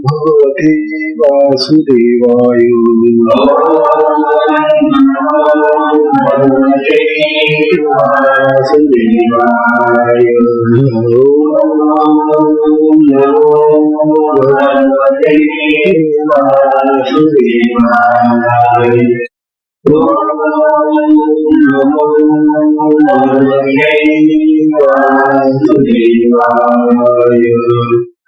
भगवते वासुदेवाय वासुदेवाय भगवते वासुदेवाय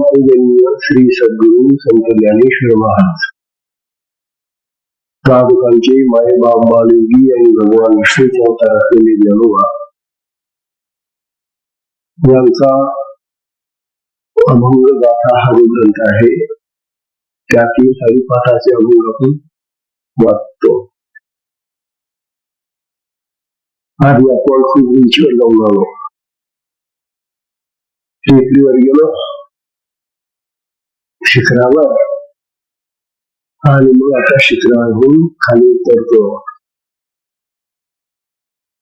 पूजनीय श्री सद्गुरु संत ज्ञानेश्वर महाराज साधकांचे मायबाप बालयोगी आणि भगवान विष्णूच्या अवतार असलेले ज्ञानोबा यांचा अभंग गाथा हा जो ग्रंथ आहे त्यातील हरिपाठाचे अभंग आपण वाचतो आधी आपण खूप उंचीवर जाऊन आलो टेकडीवर गेलो शिखरावर आणि मग आता खाली उतरतो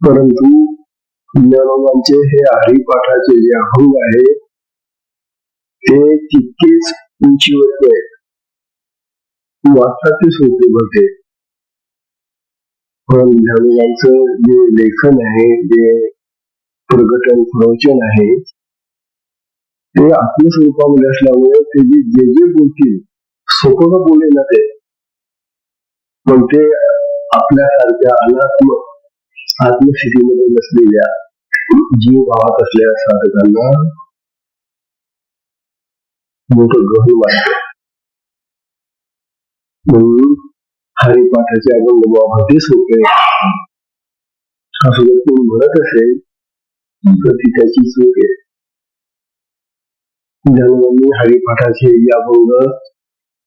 परंतु ज्ञानोबांचे हे हरिपाठाचे जे अभंग आहे ते तितकेच उंचीवरचे ती वाचताच सोपी होते पण ज्ञानोबांचं जे लेखन आहे जे प्रकटन प्रवचन आहे ते आत्मस्वरूपामध्ये असल्यामुळे ते जे जे जे बोलतील स्वतः बोलले ना ते पण ते आपल्यासारख्या अनात्म आत्मस्थितीमध्ये नसलेल्या जीव भावात असलेल्या साधकांना मोठं ग्रहण वाटतं. हरिपाठाचे अभंग बाबा होते असं जर कोण म्हणत असेल तर ती त्याची चूक आहे. ज्ञानोबांनी हरिपाठाचे अभंग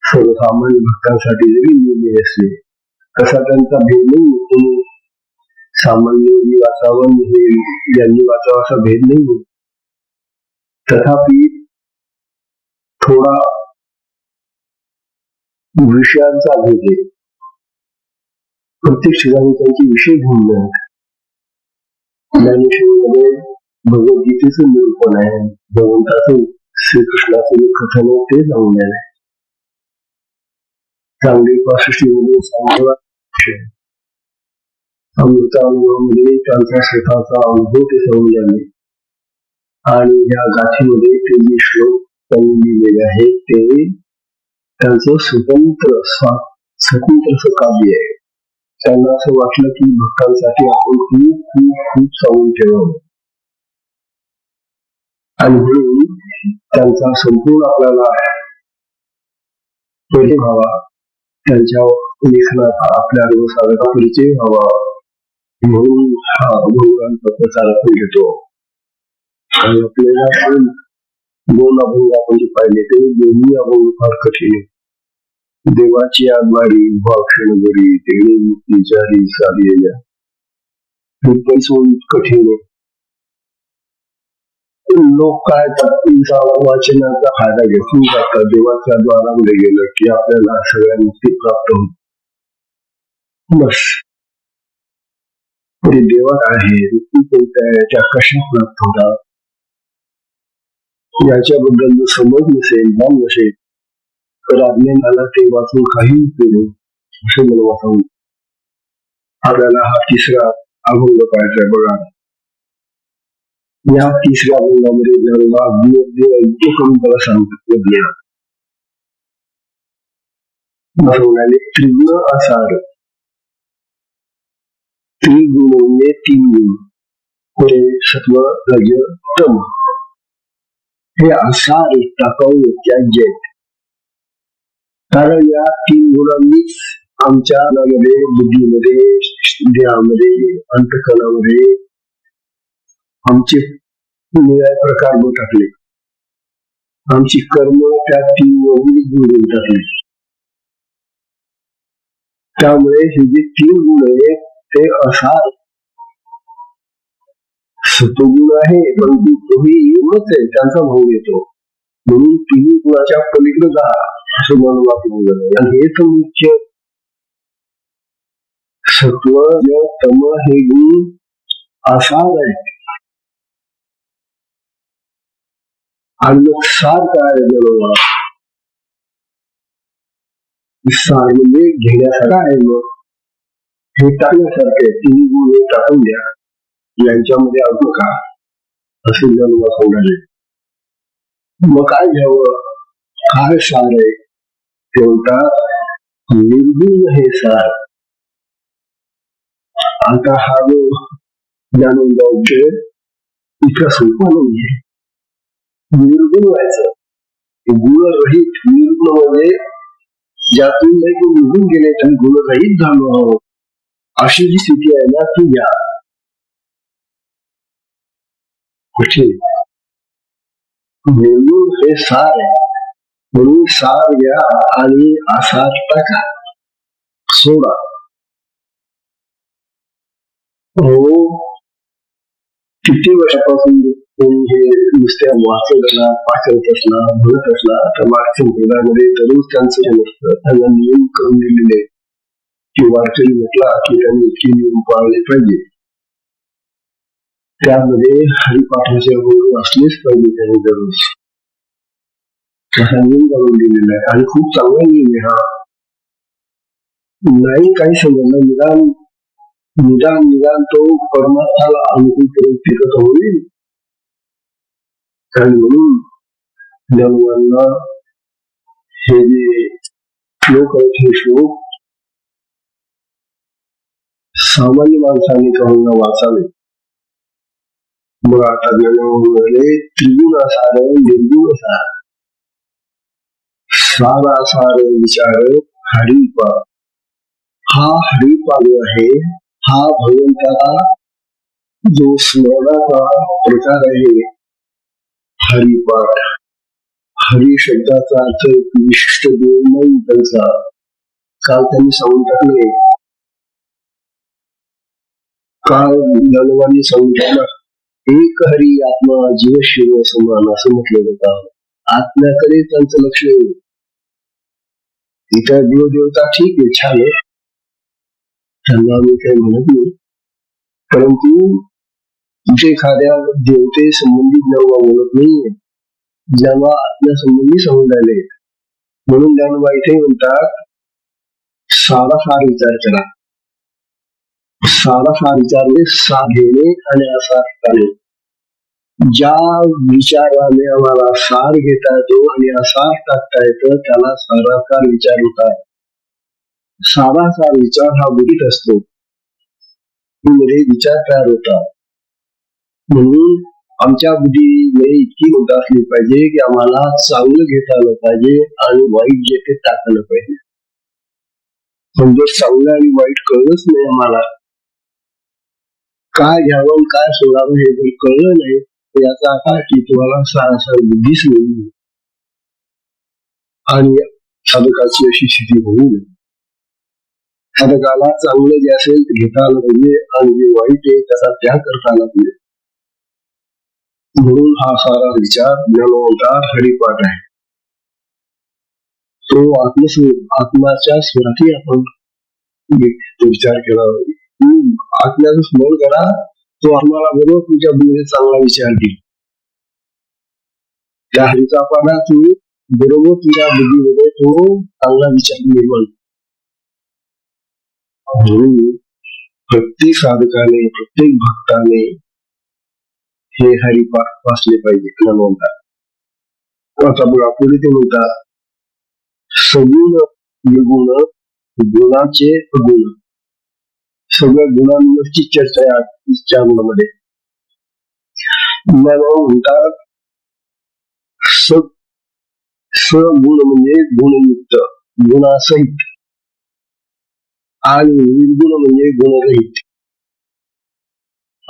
सर्वसामान्य भक्तांसाठी जरी लिहिले असले तसा त्यांचा भेद नाही कोणी सामान्य वाचावं ज्यांनी वाचावं असा भेद नाही होत. तथापि थोडा विषयांचा भेद आहे. प्रत्येक ठिकाणी त्यांची विषय भूमिका आहेत ज्ञानेश्वरीमध्ये भगवद्गीतेचं निरूपण आहे. भगवंताचं श्रीकृष्णाचं जे कथन आहे ते जाऊन आहे. चांगली पासष्टीमध्ये सांगला अमृता अनुभवामध्ये त्यांचा स्वतःचा अनुभव ते सांगून झाले आणि या गाथीमध्ये ते जे श्लोक त्यांनी लिहिलेले आहेत ते त्यांचं स्वतंत्र स्वतंत्र काव्य आहे. त्यांना असं वाटलं की भक्तांसाठी आपण खूप खूप खूप सांगून ठेवावं. आणि म्हणून त्यांचा संपूर्ण आपल्याला पहिले व्हावा. त्यांच्या लेखनात आपल्या साधका परिचय व्हावा. म्हणून हा अभंगांचा प्रचार आपण घेतो. आणि आपल्याला दोन अभंग आपण जे पाहिले ते दोन्ही अभंग फार कठीण देवाची आगवारी भाक्षण बरी तेणे मुक्ती चारी साधलेल्या सोडून कठीण आहे. लोक काय तात्पुरता वाचनाचा फ़ायदा घेऊन जातात. देवाच्या द्वारामध्ये गेलं की आपल्याला सगळ्या मुक्ती प्राप्त होत बस. ते आहे मुक्ती कोणत्या कशा प्राप्त होतात? याच्याबद्दल जर समज नसेल नसेल तर अज्ञानाला ते वाचून काही उपयोग नाही असे मला वाटून आपल्याला हा तिसरा अभंग पाहायचा बघा. या तिसऱ्या अभंगामध्ये ज्ञानोबा अगदी करून त्याला सांगतात ज्ञान म्हणाले त्रिगुण असार त्रिगुण म्हणजे तीन गुण पुढे सत्व रज तम हे असार टाकाऊ त्याज्य कारण या तीन गुणांनीच आमच्या मनामध्ये बुद्धीमध्ये देहामध्ये अंतकणामध्ये आमचे निळ्या प्रकार मग टाकले आमची कर्म त्या तीन गुणांनी जोडून टाकले त्यामुळे हे जे तीन गुण आहे ते असार सतोगुण आहे परंतु तोही एवढंच आहे त्यांचा भाऊ येतो. म्हणून तिन्ही गुणाच्या पलीकडे जा. असं म्हणून आपलं आणि हेच मुख्य सत्व तम हे गुण असार आहे आणि मग सार काय आहे बरोबर सार म्हणजे घेण्यासारखा आहे मग. हे टाकण्यासारखे तीन गुण हे टाकून द्या. यांच्यामध्ये अजून का? असे जन्म सांगायचे मग काय घ्यावं? काय सार आहे? ते म्हणतात निर्गुण हे सार आता हा जो जाणून जाऊचे इतका सोपा नाहीये निर्गुण व्हायचं गुणरहित निर्गुण म्हणजे ज्यातून नाही गुण निघून गेले आणि गुणरहित झालो आहोत अशी जी स्थिती आहे ना ती या कुठे निर्गुण हे सार आहे म्हणून सार घ्या आणि आसार टाका सोडा. हो. किती वर्षापासून कोणी हे नुसत्या वाचत असला पाचवत असला म्हणत असला तर मागच्या मुलामध्ये दररोज त्यांचं हे नसतं त्यांना नियम करून दिलेले. की वारकरी म्हटला की त्यांनी इतके नियम पाळले पाहिजे. त्यामध्ये हरिपाठाचे गुरु असलेच पाहिजे त्यांनी दररोज. असा नियम करून दिलेला आहे. आणि खूप चांगला नियम आहे हा नाही काही समजलं. निदान निदान निदान तो परमार्थाला अनुकूल करून टिकत होईल. आणि म्हणून ज्ञानवांना हे जे श्लोक आहेत हे श्लोक सामान्य माणसाने कहून वाचावे. मग आता ज्ञानामुळे त्रिगुण असार निर्गुण असार सारा सारे विचार हरिपा. हा हरिपा जो आहे हा भगवंताला जो स्मरणाचा प्रकार आहे. हरिपाठ हरी शब्दाचा अर्थ एक विशिष्ट गुण नाही त्यांचा. काल त्यांनी सांगून टाकले. काल ज्ञानवानी सांगून टाकला. एक हरी आत्मा जीव शिव समान असं म्हटलं जातं. आत्म्याकडे त्यांचं लक्ष येईल इतर देव देवता ठीक आहे छान आहे. त्यांना आम्ही काही म्हणत नाही. परंतु जे एखाद्या देवते संबंधित जेव्हा बोलत नाहीये जेव्हा आपल्या संबंधी सांगून राहिले म्हणून ज्ञानोबा इथे म्हणतात सारा फार विचार करा. सारा फार विचारले म्हणजे सा आणि असा करणे ज्या विचाराने आम्हाला सार घेता येतो आणि असार टाकता येतं त्याला सारासार विचार होतात सारासार विचार हा उदित असतो. मध्ये विचार तयार होता. म्हणून आमच्या बुद्धीने इतकी होत असली पाहिजे की आम्हाला चांगलं घेता आलं पाहिजे आणि वाईट जे ते टाकलं पाहिजे. पण जर चांगलं आणि वाईट कळलंच नाही आम्हाला. काय घ्यावं काय सोडावं हे जर कळलं नाही याचा अर्थ की तुम्हाला सारासार बुद्धीच मिळून आणि साधकाची अशी स्थिती होऊ नये साधकाला चांगलं जे असेल ते घेता आलं पाहिजे आणि जे वाईट आहे त्याचा त्याग करता आला पाहिजे. म्हणून हा सारा विचार ज्ञानवंतार हरिपाठ आहे. तो आत्मस्वरूप आत्माच्या स्वरातही आपण विचार केला आत्म्याचं स्मरण करा. तो आम्हाला बरोबर तुमच्या बुद्धीने चांगला विचार देईल त्या हरीचा पाडा तुम्ही बरोबर तुझ्या बुद्धीमध्ये तो चांगला विचार निर्माण म्हणून प्रत्येक साधकाने प्रत्येक भक्ताने हे हरिपाठ वाचले पाहिजे न म्हणतात आता बघा पुढे ते म्हणतात सगुण निर्गुण गुणाचे गुण. सगळ्या गुणांवरची चर्चा आहे आजच्या अंगामध्ये म्हणतात स सगुण म्हणजे गुणयुक्त गुणासहित. आणि निर्गुण म्हणजे गुणरहित.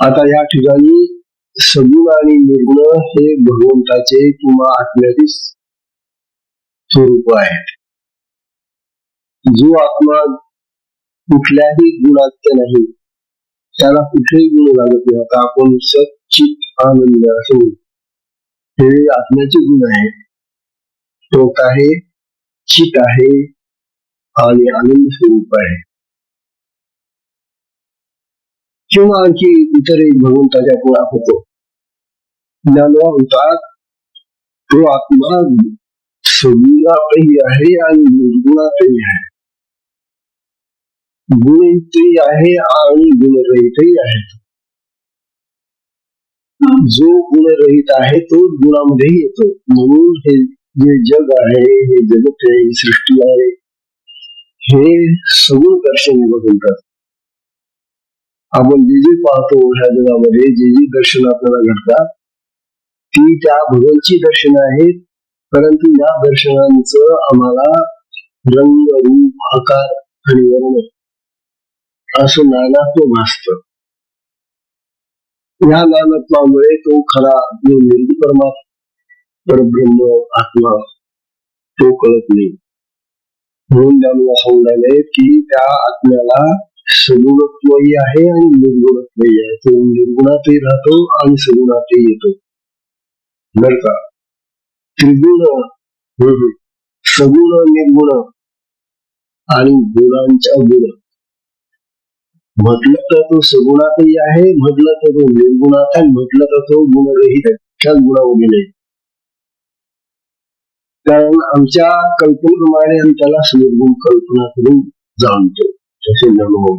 आता या ठिकाणी सगुण आणि निर्गुण हे भगवंताचे किंवा आत्म्याचे स्वरूप आहेत. जो आत्मा कुठल्याही गुणात नाही. त्याला कुठेही गुण लागत नाही. आता आपण सचित आनंद असं. हे आत्म्याचे गुण आहे तो आहे चित आहे, आणि आनंद स्वरूप आहे. किंवा आणखी इतरही भगवंताच्या गुणात होतो ज्ञानवा होतात. तो आत्मा सगुणातही आहे आणि निर्गुणातही आहे. गुणितही आहे आणि गुणरहितही आहे. जो गुणरहित आहे तो गुणामध्येही येतो. म्हणून हे जे जग आहे हे जगत आहे ही सृष्टी आहे हे सगुण दर्शनी बघतात आपण जे जे पाहतो ह्या जगामध्ये जे जे दर्शन आपल्याला घडतात ती त्या भगवानची दर्शन आहेत. परंतु या दर्शनांचं आम्हाला रंग रूप आकार आणि वर्ण असं नानात्व भासत या नानत्वामुळे तो खरा जो निर्गुण परमात्मा परब्रह्म आत्मा तो कळत नाही. म्हणून त्यांना सांगायलंय की त्या आत्म्याला सगुणत्वही आहे आणि निर्गुणत्वही आहे. तो निर्गुणातही राहतो आणि सगुणातही येतो. बर का? त्रिगुण म्हणजे सगुण निर्गुण आणि गुणांच्या गुण. म्हटलं तर तो सगुणातही आहे म्हटलं तर तो निर्गुणात आहे म्हटलं तर तो गुणरहित आहे. त्याच गुणामध्ये आहे कारण आमच्या कल्पनेप्रमाणे आम्ही त्याला निर्गुण कल्पना करून जाणतो तसे अनुभव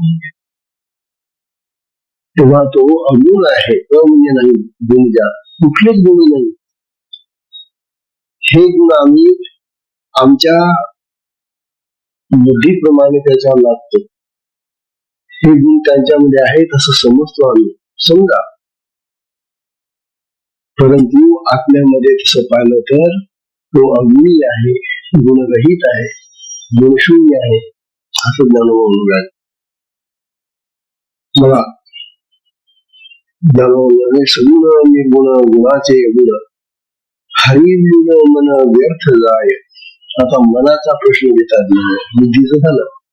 तेव्हा तो अगुण आहे अ म्हणजे नाही गुण ज्या कुठलेच गुण नाही. हे गुण आम्ही आमच्या बुद्धीप्रमाणे त्याच्यावर लागतो हे गुण त्यांच्यामध्ये आहेत असं समजतो आम्ही. समजा. परंतु आत्म्यामध्ये तसं पाहिलं तर तो अग्नी आहे गुणरहित आहे गुणशून्य आहे असं ज्ञानोबा मला बघा ज्ञानोबाने सगुण निर्गुण गुणाचे गुण. हरिगुण मन व्यर्थ जाय. आता मनाचा प्रश्न घेतात बुद्धीचं झालं.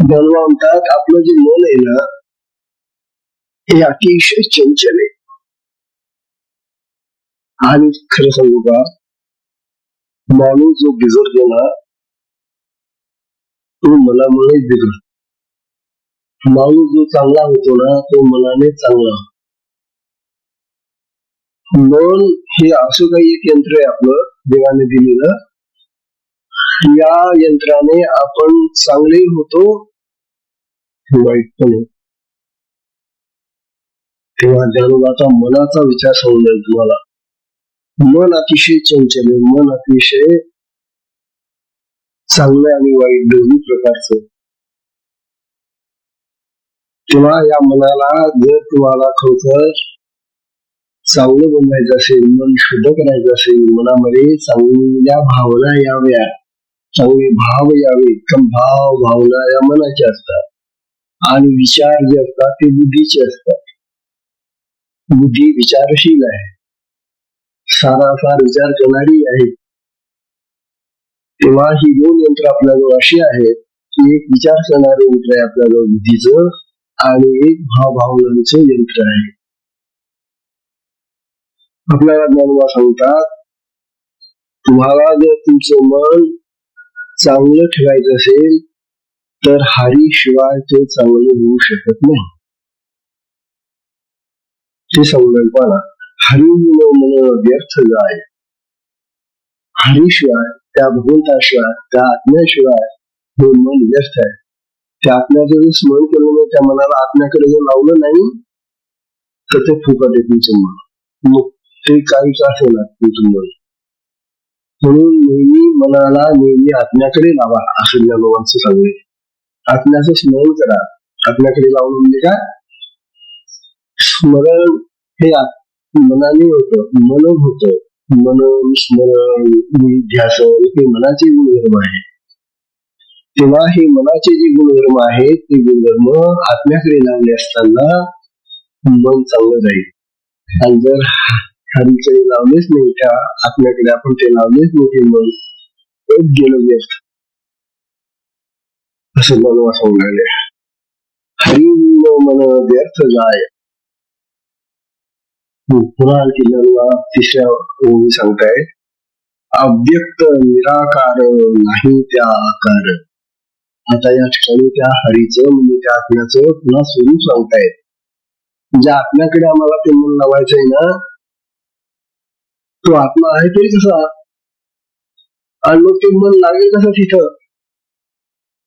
ज्ञानोबा म्हणतात आपलं जे मन आहे ना हे अतिशय चंचल आहे. आणि खरं सांगू का माणूस जो बिघडतो ना तो मनामुळे बिघडतो. माणूस जो चांगला होतो ना तो मनाने चांगला मन हे असं काही एक यंत्र आहे आपलं देवाने दिलेलं. या यंत्राने आपण चांगले होतो वाईट पण तेव्हा ज्ञानोबाचा मनाचा विचार समजेल तुम्हाला. मन अतिशय चंचल आहे. मन अतिशय चांगलं आणि वाईट दोन्ही प्रकारचं तेव्हा या मनाला जर तुम्हाला खरोखर चांगलं बनवायचं असेल मन शुद्ध करायचं असेल मनामध्ये चांगल्या भावना याव्या चांगले भाव यावे भाव भावना या मनाच्या असतात. आणि विचार जे असतात ते बुद्धीचे असतात. बुद्धी विचारशील आहे. सारासार विचार करणारी आहे. तेव्हा ही दोन यंत्र आपल्याजवळ अशी आहेत की एक विचार करणारे यंत्र आहे आपल्याजवळ बुद्धीचं आणि एक भावभावनांचं यंत्र आहे. आपल्याला ज्ञानवा सांगतात तुम्हाला जर तुमचं मन चांगलं ठेवायचं असेल तर हरी शिवाय ते चांगलं होऊ शकत नाही. ते संकल्पना. हरी मन व्यर्थ जाय. हरीशिवाय त्या भगवंताशिवाय त्या आत्म्याशिवाय हे मन व्यर्थ आहे. त्या आत्म्याचं जर स्मरण केलं नाही त्या मनाला आत्म्याकडे जर लावलं नाही तर ते फुकट आहे तुमचं मन. मग ते काहीच असेल तुमचं मन. म्हणून नेहमी मनाला नेहमी आत्म्याकडे लावा असं ज्ञानोबांचं सांगणे आत्म्याचं स्मरण करा. आत्म्याकडे लावून म्हणजे काय? स्मरण हे मनाने होतं मनन होतं. मनन स्मरण ध्यासन हे मनाचे गुणधर्म आहे. तेव्हा हे मनाचे जे गुणधर्म आहेत ते गुणधर्म आत्म्याकडे लावले असताना मन चांगलं जाईल. आणि जर हरीकडे लावलेच नाही त्या आत्म्याकडे आपण ते लावलेच नाही ते मन एक व्यस्त असं मनवा सांगायला हरी मन व्यर्थ जाय. पुन्हा आणखी नववा तिसऱ्या ओळी सांगताय. अव्यक्त निराकार नाही त्या आकार. आता या ठिकाणी त्या हरीचं म्हणजे त्या आत्म्याचं पुन्हा स्वरूप सांगतायत. म्हणजे आत्म्याकडे आम्हाला ते मन लावायचंय ना तो आत्मा आहे तरी कसा आणि मग ते मन लागेल कसं तिथं.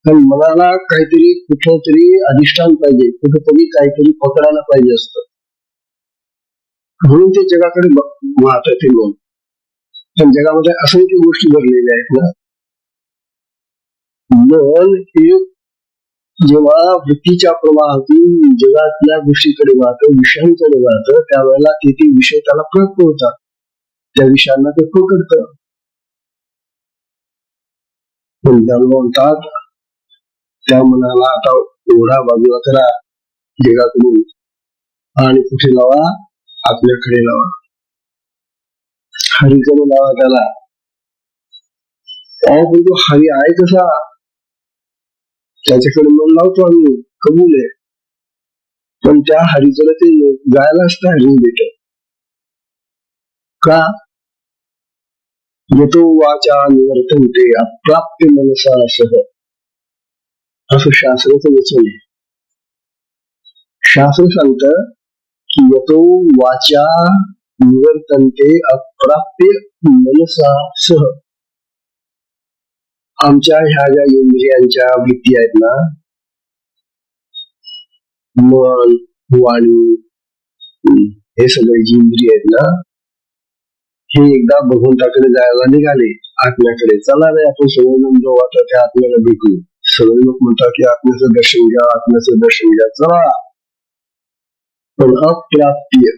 कारण मनाला काहीतरी कुठं तरी अधिष्ठान पाहिजे. कुठंतरी काहीतरी पकडायला पाहिजे असत. म्हणून ते जगाकडे वाहत ते मन. पण जगामध्ये असंख्य गोष्टी भरलेल्या आहेत ना. मन हे जेव्हा वृत्तीच्या प्रवाहातून जगातल्या गोष्टीकडे वाहतं विषयांकडे वाहतं त्यावेळेला ते ते विषय त्याला प्रयत्न होतात त्या विषयांना ते पकडत. पण त्याला म्हणतात त्या मनाला आता ओढा बाजूला करा जगाकडून. आणि कुठे लावा? आपल्याकडे लावा. हरीकडे लावा त्याला. अहो पण तो हरी आहे कसा? त्याच्याकडे मन लावतो आम्ही कबूल आहे. पण त्या हरीकडे ते जायलाच हरी भेट का? यतो वाचा निवर्तनते अप्राप्य मनसा सह. असं शास्त्राचं वचन आहे. शास्त्र सांगत की यतो वाचा निवर्तनते अप्राप्य मनसा सह. आमच्या ह्या ज्या इंद्रियांच्या वृत्ती आहेत ना मन वाणी हे सगळे जी इंद्रिय आहेत ना हे एकदा भगवंताकडे जायला निघाले. आत्म्याकडे चला रे आपण सर्वजण जो आता त्या आत्म्याला भेटू. सगळे लोक म्हणतात की आत्म्याचं दर्शन घ्या आत्म्याचं दर्शन घ्या. चला. पण अप्राप्तीय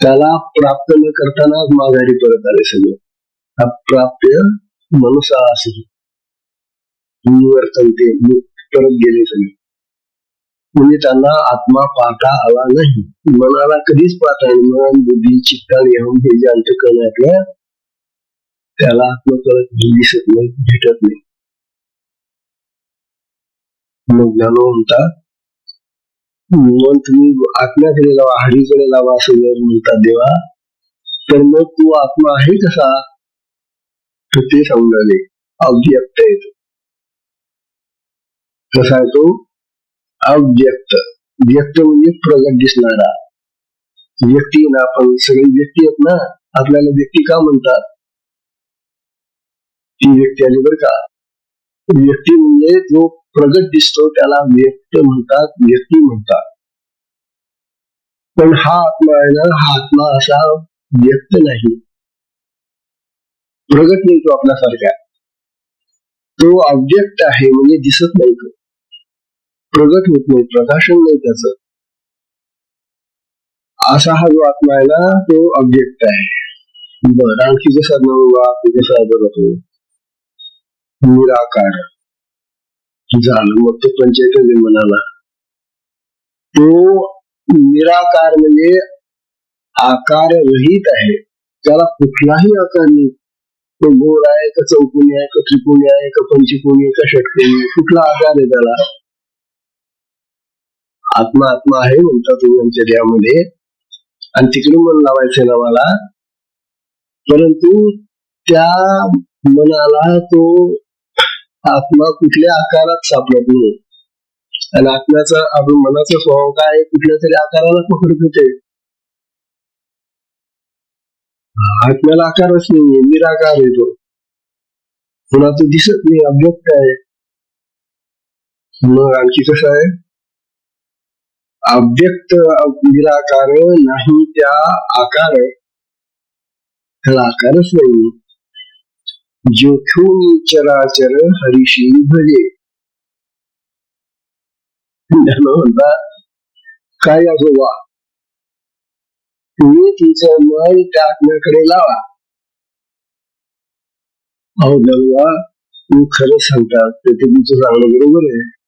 त्याला प्राप्त न करताना माघारी परत आले सगळे. अप्राप्य मनुसा असे निवर्तन ते परत गेले सगळे. म्हणजे त्यांना आत्मा पाहता आला नाही. मनाला कधीच पाहता येईल मन बुद्धी चित्त येऊन हे जे अंतकरण आपल्या त्याला आत्मा कळत दिसत नाही भेटत नाही. मग ज्ञानो म्हणतात मन तुम्ही आत्म्याकडे लावा हरीकडे लावा असं जर म्हणतात देवा तर मग तू आत्मा आहे कसा? तर ते समजाले अव्यक्त येतो कसा आहे तो? अव्यक्त. व्यक्त म्हणजे प्रगट दिसणारा. व्यक्ती ना आपण सगळी व्यक्ती आहेत ना आपल्याला व्यक्ती का म्हणतात? ती व्यक्ती आली बर का. व्यक्ती म्हणजे जो प्रगट दिसतो त्याला व्यक्त म्हणतात व्यक्ती म्हणतात. पण हा आत्मा आहे ना हा आत्मा असा व्यक्त नाही. प्रगट नाही तो आपल्यासारखा. तो अव्यक्त आहे म्हणजे दिसत नाही तो. प्रगट होत नाही प्रकाशन नाही त्याच. असा हा जो आत्मा आहे ना तो ऑब्जेक्ट आहे. बर आणखी जसा नववा जसा बघतो निराकार. झालं मग तो पंचायत म्हणाला तो निराकार म्हणजे आकार रहित आहे. त्याला कुठलाही आकार नाही. तो गोर आहे का चौकोनी आहे का त्रिकोणी आहे का पंचकोणी आहे का षटकोणी आहे कुठला आकार आहे त्याला? आत्मा आत्मा आहे म्हणतात तुम्ही आमच्या देहामध्ये आणि तिकडे मन लावायचं ना मला परंतु त्या मनाला तो आत्मा कुठल्या आकारात सापडत नाही. आणि आत्म्याचा आपण मनाचा स्वभाव काय कुठल्या तरी आकाराला पकडत होते. आत्म्याला आकारच नाही निराकार येतो पुन्हा तो दिसत नाही अव्यक्त आहे. मग आणखी कसं आहे? अव्यक्त निराकार नाही त्या आकार. त्याला आकारच नाही जोखून चराचर हरिशी भजे. म्हणतात काय आजोबा? तुम्ही तिचं मन त्या आत्म्याकडे लावा. अहो गंगा तू खरं सांगतात ते तुमचं सांगणं बरोबर आहे.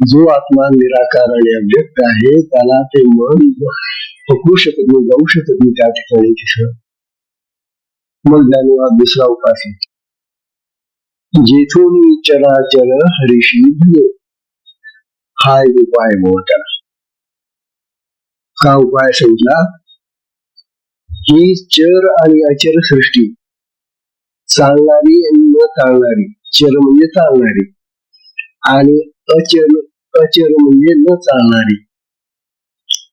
जो आत्मा निराकार आणि अव्यक्त आहे त्याला ते मन पकडू शकत नाही जाऊ शकत नाही त्या ठिकाणी तिथं. मग जाणून दुसरा उपास जेथून चराचर हरिशी भजे हा एक उपाय मोठा का उपाय सांगितला? ही चर आणि अचर सृष्टी. चालणारी आणि न चालणारी. चर म्हणजे चालणारी. आणि अचर अचर म्हणजे न चालणारी.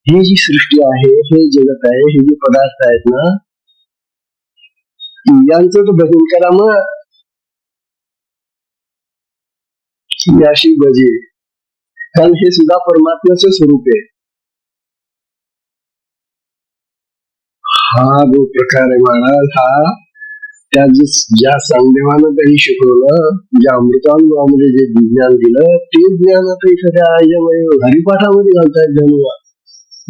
ही जी सृष्टी आहे हे जगत आहे हे जे पदार्थ आहेत ना यांचं तर भजन करा मग. याशी भजे. कारण हे सुद्धा परमात्म्याचं स्वरूप आहे. हा जो प्रकार आहे महाराज हा त्या ज्या सांगदेवानं त्यांनी शिकवलं ज्या अमृतानुभवामध्ये जे ज्ञान दिलं ते ज्ञान आता एखाद्या हरिपाठामध्ये घालतायत जनुवा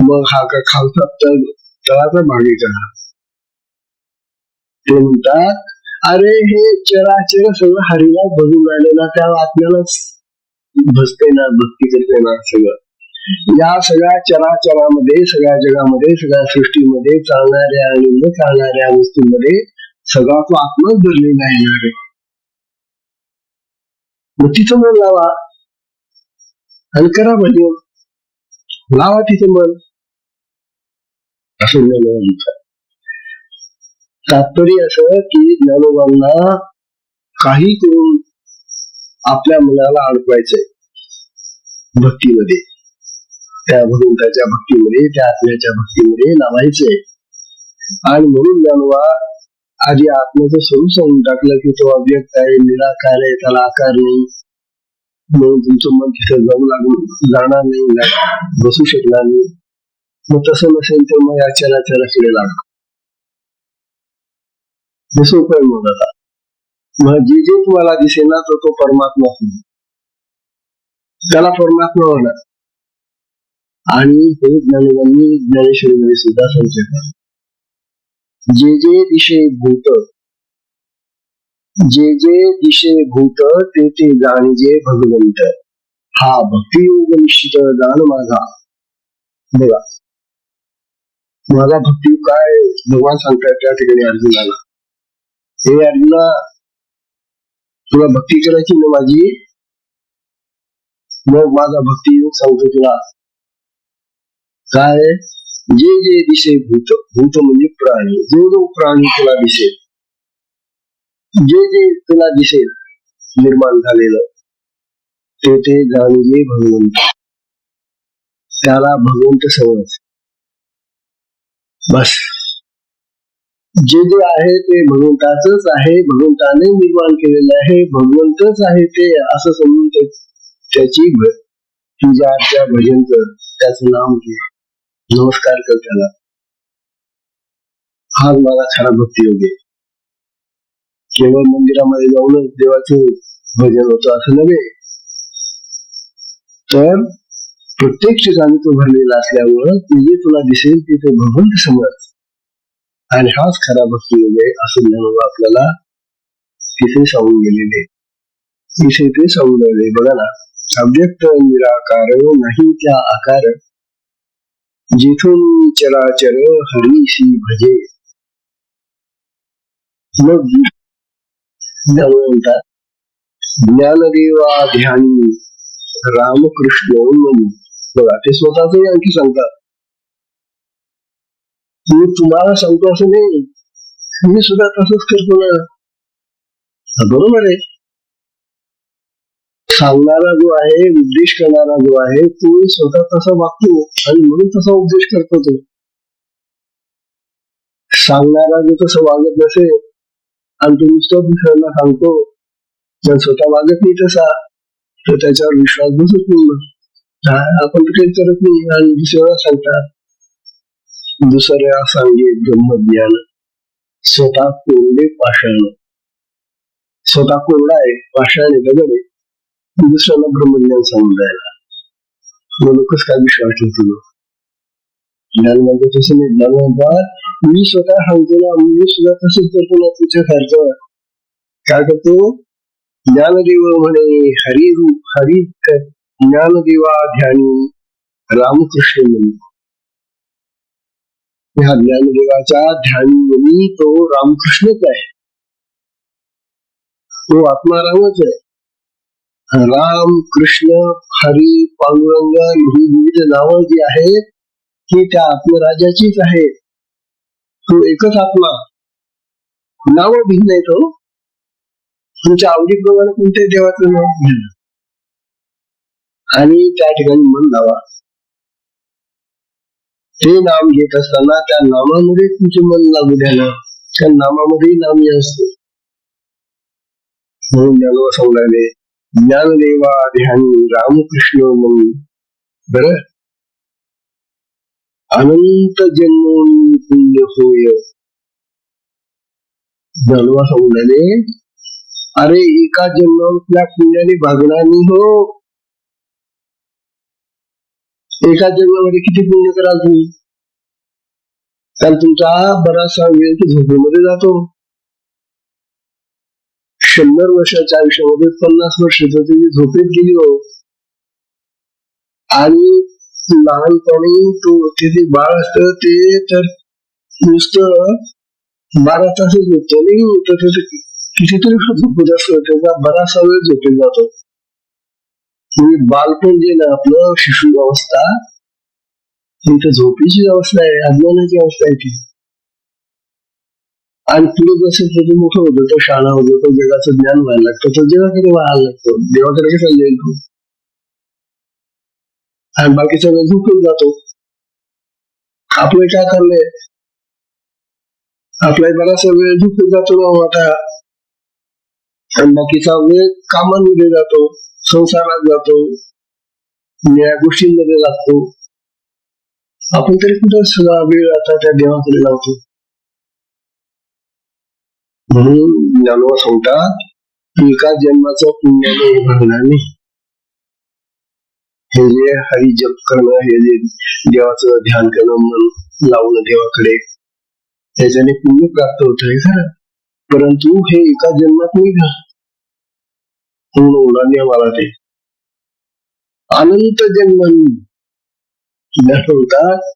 मग हा का खालचा तर तळाचा भाग करा ते म्हणतात अरे हे चराचर सगळं हरिला बघून राहिले ना त्या आत्म्यालाच भसते ना भक्ती करते ना सगळं. या सगळ्या चराचरामध्ये सगळ्या जगामध्ये सगळ्या सृष्टीमध्ये चालणाऱ्या आणि न चालणाऱ्या वस्तूंमध्ये सगळा तो आत्माच भरलेला आहे मग तिथं मन लावा. आणि करा म्हणजे लावा तिथं मन. असं ज्ञानोबांचं तात्पर्य असं की ज्ञानोबांना काही करून आपल्या मनाला अडकवायचंय. भक्तीमध्ये. त्या भगवंताच्या भक्तीमध्ये त्या आत्म्याच्या भक्तीमध्ये लावायचंय. आणि म्हणून ज्ञानोबा आधी आत्म्याचं स्वरूप सांगून टाकलं की तो अव्यक्त आहे निराकार आहे त्याला आकार नाही. म्हणून तुमचं मन तिथे जाऊ लागून जाणार नाही बसू शकणार नाही. मग तसं नसेल तर मग त्याला चराचराकडे लागतो हे सोपं आहे मग आता. मग जे जे तुम्हाला दिसेल ना तो तो परमात्मा त्याला परमात्मा होणार. आणि हे ज्ञानवांनी ज्ञानेश्वरीमध्ये सुद्धा सांगितलं जे जे दिशे भूत जे जे दिशे भूत ते ते जाणजे भगवंत. हा भक्तियोग निश्चित जाण माझा. बघा. माझा भक्तियोग काय? भगवान सांगतात त्या ठिकाणी अर्जुनाला. हे अर्जुना तुला भक्ती करायची ना माझी? मग माझा भक्तियोग सांगतो तुला. काय? जे जे दिसे भूत भूत म्हणजे प्राणी जो जो प्राणी तुला दिसेल जे जे तुला दिसेल निर्माण झालेलं. ते ते जाणजे भगवंत. त्याला भगवंत समज. बस. जे जे आहे ते भगवंताच आहे भगवंताने निर्माण केलेलं आहे भगवंतच आहे ते असं समजून ते त्याची भ- तुझ्या भजन कर त्याचं नाम घे. नमस्कार कर त्याला हाच माझा खरा भक्ती योग आहे. केवळ मंदिरामध्ये जाऊनच देवाचं भजन होतं असं नव्हे. तर प्रत्येक ठिकाणी तो भरलेला असल्यामुळं ते जे तुला दिसेल ते ते भगवंत समज आणि हाच खरा भक्ती योग आहे असं म्हणून आपल्याला तिथे सांगून गेलेले. तिथे ते सांगून गेले बघा ना. अव्यक्त निराकार नाही त्या आकार. जिथून चराचर हरीशी भजे. मग म्हणतात ज्ञानदेवा ध्यानी रामकृष्ण बघा ते स्वतःच आणखी सांगतात. मी तुम्हाला सांगतो असं नाही. मी सुद्धा तसंच करतो ना. बरोबर आहे. सांगणारा जो आहे उपदेश करणारा जो आहे तो स्वतः तसा वागतो आणि म्हणून तसा उपदेश करतो तो. सांगणारा जो तसं वागत नसेल आणि तो नुसतं दुसऱ्यांना सांगतो जर स्वतः वागत नाही तसा तर त्याच्यावर विश्वास बसत नाही. आपण काही करत नाही आणि दुसऱ्याला सांगतात. दुसऱ्या सांगे ब्रह्मज्ञान स्वतः कोरडे पाषाण. स्वतः कोरडा आहे पाषाण आहे दगड आहे. दुसऱ्याला ब्रह्मज्ञान सांगून द्यायला मग लोकच काय विश्वास ठेवतो ज्ञान म्हणजे तसं नाही. ज्ञान मी स्वतः सांगतो ना मी सुद्धा तसंच करतो ना तुझ्यासारखं काय करतो? ज्ञानदेव म्हणे हरी रूप हरी ज्ञानदेवा ध्यानी रामकृष्ण म्हणे. ह्या ज्ञानदेवाच्या ध्यानी तो रामकृष्णच आहे. तो आत्मारामच आहे. राम कृष्ण हरी पांडुरंग ही विविध नावं जी आहेत ती त्या आत्मराजाचीच आहेत. तो एकच आत्मा. नाव भिन्न येतो हो. तो तुमच्या आवडीप्रमाणे कोणत्याही देवाचं नाव घ्या आणि त्या ठिकाणी मन लावा. ते नाम घेत असताना त्या नामामध्ये तुमचे मन लागू द्यायला त्या नामामध्येही नाम असतो. म्हणून ज्ञानवा लागले ज्ञानदेवा ध्यानी रामकृष्ण म्हणून बर? अनंत जन्मोनी पुण्य होय. ज्ञानवा सांगले अरे एका जन्मातल्या पुण्याने भागणार नाही हो. एका जन्मामध्ये किती पुण्य कराल तुम्ही? कारण तुमचा बराचसा वेळ झोपेमध्ये जातो. शंभर वर्षाच्या आयुष्यामध्ये पन्नास वर्ष तर त्याची झोपेत गेली हो आणि लहानपणी तो तिथे बाळ असत ते तर नुसतं बारा तासच झोपतो. नाही तर त्याचं कितीतरी झोपत असतो त्याचा बराचसा वेळ झोपेत जातो. म्हणजे बालपण जे ना आपलं शिशु अवस्था ही तर झोपेची अवस्था आहे अज्ञानाची अवस्था आहे ती. आणि पुढे जसं त्याचं मोठं होतं तो शाळा होतो तो जगाचं ज्ञान व्हायला लागतं तो जगाकडे व्हायला लागतो? देवाकडे कसा जाईल तो आणि बाकीचा वेळ झोपून जातो. आपलं काय करलंय आपला बराचसा वेळ झोपून जातो ना हो आता. आणि बाकीचा वेळ कामांमध्ये जातो संसारात जातो या गोष्टींमध्ये लागतो आपण तरी कुठं सगळा वेळ आता त्या देवाकडे लावतो? म्हणून ज्ञानवा सांगतात एका जन्माचं पुण्याने भरणार नाही हे जे हरी जप करणं हे जे देवाचं ध्यान करणं मन लावणं देवाकडे त्याच्याने पुण्य प्राप्त होत आहे खरं. परंतु हे एका जन्मात नाही का पूर्ण उडाने मला ते अनंत जन्म होतात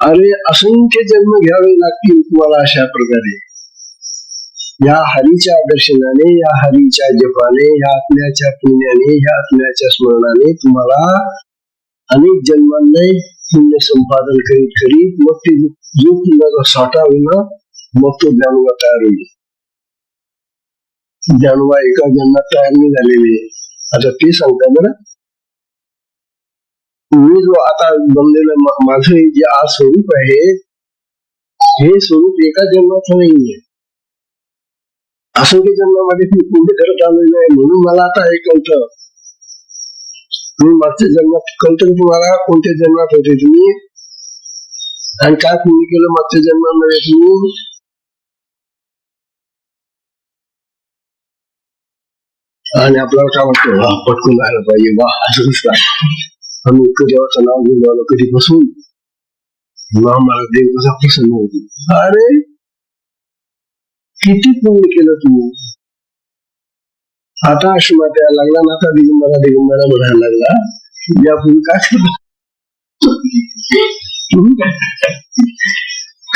अरे असंख्य जन्म घ्यावे लागतील तुम्हाला अशा प्रकारे. या हरीच्या दर्शनाने या हरीच्या जपाने या आत्म्याच्या पुण्याने या आत्म्याच्या स्मरणाने तुम्हाला अनेक जन्मांना पुण्य संपादन करीत करीत मग ते जो पुण्याचा साठा होईल मग तो ज्ञानवा तयार होईल. ज्ञानवा एका जन्मात तयार नाही झालेले आता ते सांगता बरं. मी जो आता बनलेलं माझं जे आज स्वरूप आहे हे स्वरूप एका जन्माचं नाहीये. असंख्य जन्मामध्ये मी पुण्य करत आलेलो आहे म्हणून मला आता हे कळतं. मी मागच्या जन्मात कळतं तुम्हाला कोणत्या जन्मात होते तुम्ही? आणि काय पुण्य केलं मागच्या जन्मामध्ये तुम्ही? आणि आपल्याला काय वाटतं? वा पटकून राहिलं पाहिजे. वा असं आम्ही इतकं देवाचं नाव घेऊन आलो कधीपासून? मला देव कसा प्रसन्न होतो. अरे! किती पुण्य केलं तू? आता आश्रमात यायला लागला ना आता दिगंबरा दिगंबरा म्हणायला लागला यापूर्वी काय करत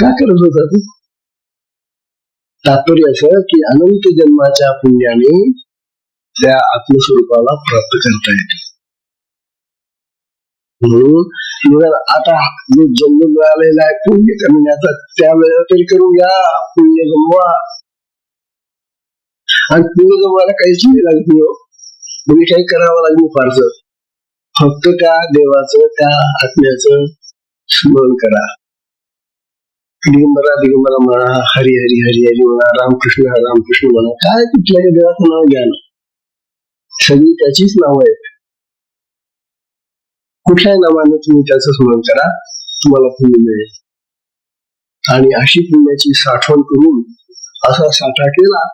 का करत होता तू? तात्पर्य असं की अनंत जन्माच्या पुण्याने त्या आत्मस्वरूपाला प्राप्त करता येतो. म्हणून आता जो जन्म मिळालेला आहे पुण्य करण्याचा त्या वेळेला तरी करून घ्या पुण्य गमवा आणि पुण्य गमवायला काहीच नाही लागत नाही हो. म्हणजे काही करावं लागेल फारस. फक्त त्या देवाचं त्या आत्म्याचं स्मरण करा. दिगंबरा दिगंबरा म्हणा हरी हरी हरी हरी म्हणा रामकृष्ण रामकृष्ण म्हणा काय कुठल्याही देवाचं नाव घ्या ना. सगळी त्याचीच नावं आहेत. कुठल्याही नावानं तुम्ही त्याचं स्मरण करा. तुम्हाला पुण्य मिळेल. आणि अशी पुण्याची साठवण करून असा साठा केला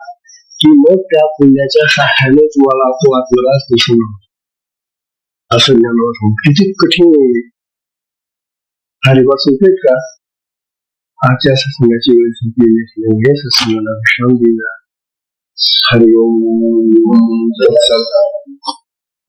की मग त्या पुण्याच्या साठ्याने तुम्हाला तो आत्मराज दिसून असं ज्ञानावर किती कठीण आहे हरिवास होते का? आजच्या सत्संगाची वेळ संपलेली हे सत्संगाला विश्राम दिला हरिओम